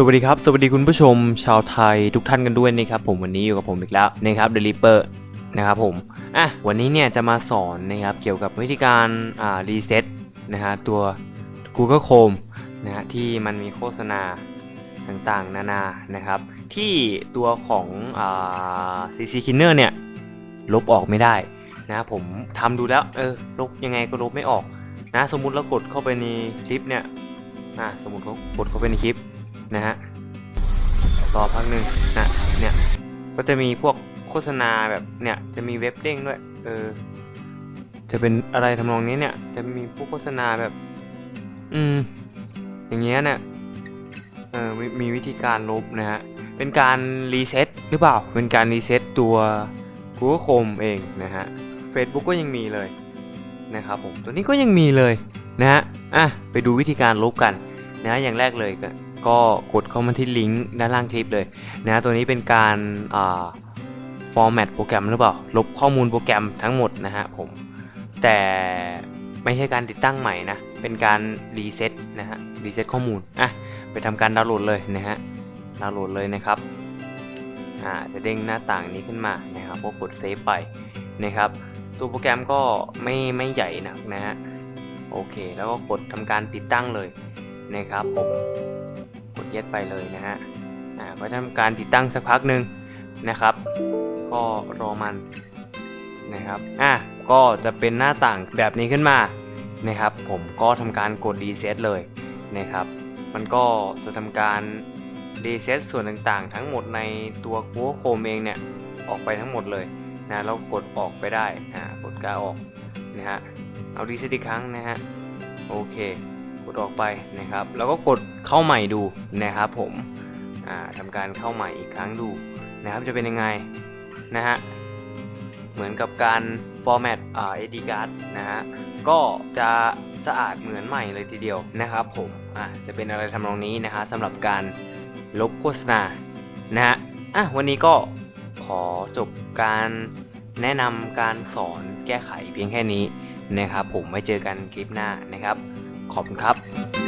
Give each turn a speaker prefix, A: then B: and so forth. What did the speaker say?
A: สวัสดีครับ สวัสดีคุณผู้ชม ชาวไทยทุกท่านกันด้วยนะครับผมวันนี้อยู่กับผมอีกแล้วนะครับ The Reaper นะครับผมอะวันนี้เนี่ยจะมาสอนนะครับเกี่ยวกับวิธีการอ่ารีเซ็ตนะฮะตัว Google Chrome นะฮะที่มันมีโฆษณาต่างๆ นานานะครับ ที่ตัวของอ่า CC Killer เนี่ยลบออกไม่ได้นะผมทำดูแล้วเออลบยังไงก็ลบไม่ออกนะสมมุติเรากดเข้าไปในคลิปเนี่ยอะสมมติเขากดเข้าไปในคลิป นะฮะรอพักหนึ่งนะเนี่ยก็จะมีพวกโฆษณาแบบเนี่ยจะมีเว็บเด้งด้วยเออจะเป็นอะไรทำนองนี้เนี่ย จะมีพวกโฆษณาแบบ อืม อย่างเงี้ยเนี่ยเออมีมีวิธีการลบนะฮะเป็นการรีเซ็ตหรือเปล่า เป็นการรีเซ็ตตัว Google Chrome เองนะฮะ Facebook ก็ยังมีเลยนะครับผมตัวนี้ก็ยังมีเลยนะฮะอะไปดูวิธีการลบกันนะฮะอย่างแรกเลยก็ ก็กดเข้ามาที่ลิงก์ด้านล่างคลิปเลยนะฮะตัวนี้เป็นการฟอ่า format โปรแกรมหรือเปล่า ลบข้อมูลโปรแกรมทั้งหมดนะฮะผม แต่ไม่ใช่การติดตั้งใหม่นะ เป็นการรีเซ็ตนะฮะ รีเซ็ตข้อมูล อะ ไปทำการดาวน์โหลดเลยนะฮะ ดาวน์โหลดเลยนะครับ อ่า จะเด้งหน้าต่างนี้ขึ้นมานะครับก็กดเซฟไปนะครับ ตัวโปรแกรมก็ไม่ไม่ใหญ่นักนะฮะ โอเค แล้วก็กดทำการติดตั้งเลยนะครับผม ดเย็ดไปเลยนะฮะอ่าก็ทำการติดตั้งสักพักหนึ่งนะครับ ก็รอมันนะครับอะก็จะเป็นหน้าต่างแบบนี้ขึ้นมานะครับ ผมก็ทำการกดรีเซ็ตเลยนะครับ มันก็จะทำการรีเซ็ตส่วนต่างๆ ทั้งหมดในตัว Google Chrome เองเนี่ยออกไปทั้งหมดเลยนะแล้วกดออกไปได้อ่ากดกาออกนะฮะเอารีเซ็ตอีกครั้งนะฮะโอเค ดออกไปนะครับ แล้วก็กดเข้าใหม่ดูนะครับผมอ่าทำการเข้าใหม่อีกครั้งดูนะครับจะเป็นยังไงนะฮะเหมือนกับการ format อ่า SD card นะฮะก็จะสะอาดเหมือนใหม่เลยทีเดียวนะครับผมอ่าจะเป็นอะไรทำนองนี้นะฮะสำหรับการลบโฆษณานะฮะอะวันนี้ก็ขอจบการแนะนำการสอนแก้ไขเพียงแค่นี้นะครับผมไว้เจอกันคลิปหน้านะครับ ขอบคุณครับ